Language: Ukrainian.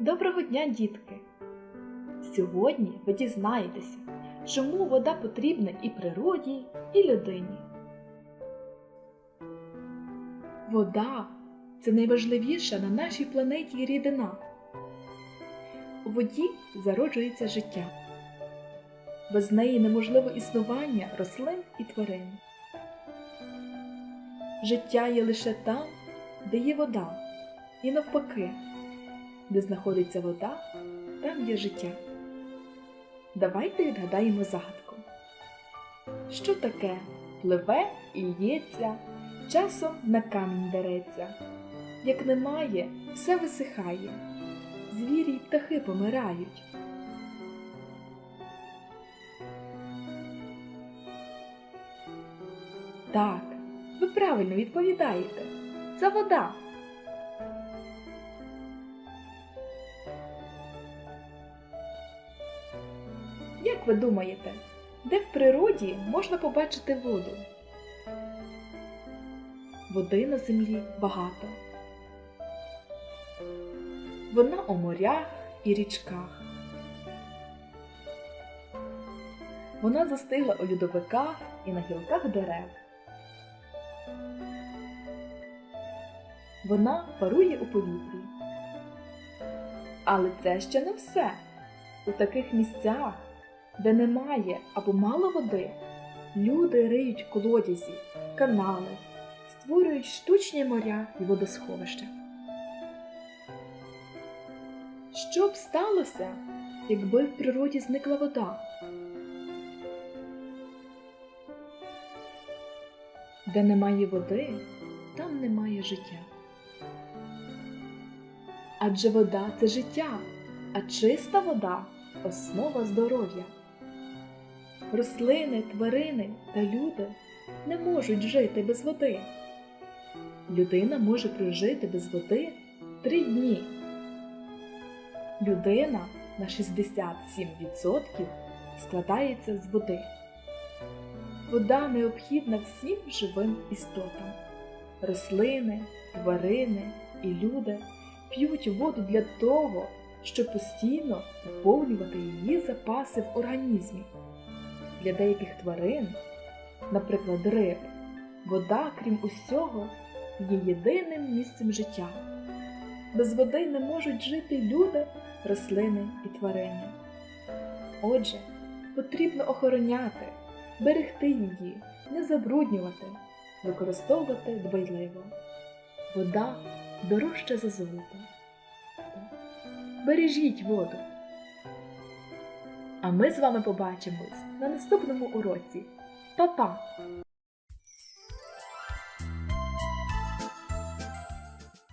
Доброго дня, дітки! Сьогодні ви дізнаєтеся, чому вода потрібна і природі, і людині. Вода це найважливіша на нашій планеті рідина. У воді зароджується життя. Без неї неможливо існування рослин і тварин. Життя є лише там, де є вода, і навпаки, де знаходиться вода, там є життя. Давайте відгадаємо загадку. Що таке пливе і лється, часом на камінь дереться. Як немає, все висихає, звірі й птахи помирають. Так, ви правильно відповідаєте. Це вода. Як ви думаєте, де в природі можна побачити воду? Води на землі багато. Вона у морях і річках. Вона застигла у льодовиках і на гілках дерев. Вона парує у повітрі. Але це ще не все. У таких місцях, де немає або мало води, люди риють колодязі, канали, створюють штучні моря і водосховища. Що б сталося, якби в природі зникла вода? Де немає води, там немає життя. Адже вода це життя, а чиста вода основа здоров'я. Рослини, тварини та люди не можуть жити без води. Людина може прожити без води три дні. Людина на 67% складається з води. Вода необхідна всім живим істотам. Рослини, тварини і люди п'ють воду для того, щоб постійно поповнювати її запаси в організмі. Для деяких тварин, наприклад, риб, вода, крім усього, є єдиним місцем життя. Без води не можуть жити люди, рослини і тварини. Отже, потрібно охороняти, берегти її, не забруднювати, використовувати дбайливо. Вода дорожча за золото. Бережіть воду. А ми з вами побачимось на наступному уроці. Па-па!